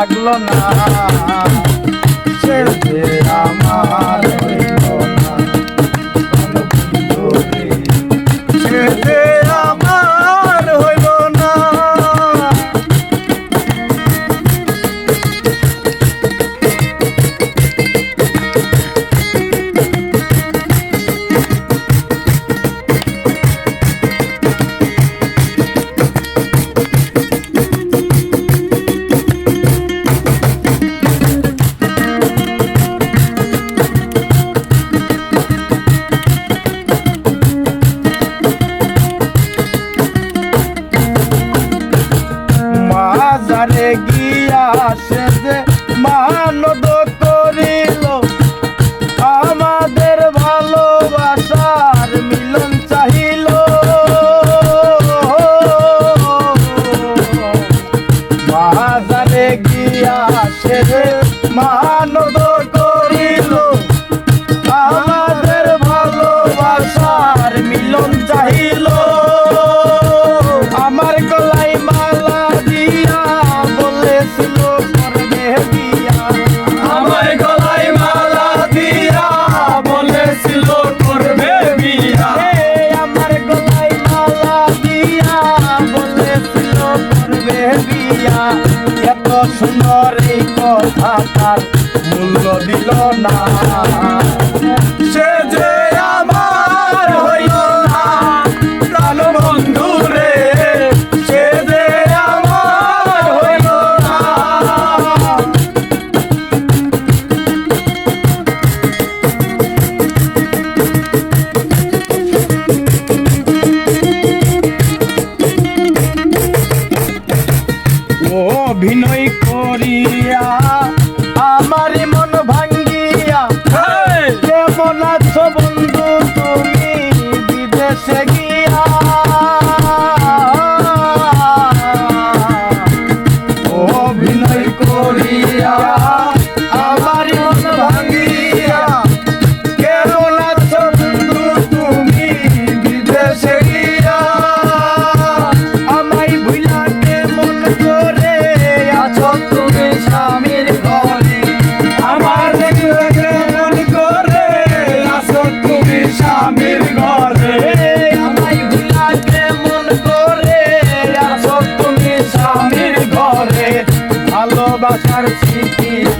লাগল না। আসে সুন্দর এই কথা তার মূল্য দিল না। সে যে আমার হইল না, প্রাণ বন্ধু রে, সে যে আমার হইল না। অভিনয় করিয়া আমার মন ভাঙ্গিয়া কেমন আছো বন্ধু তুমি? বিদেশে গিয়া। অভিনয় করিয়া I got a Bacar çirkin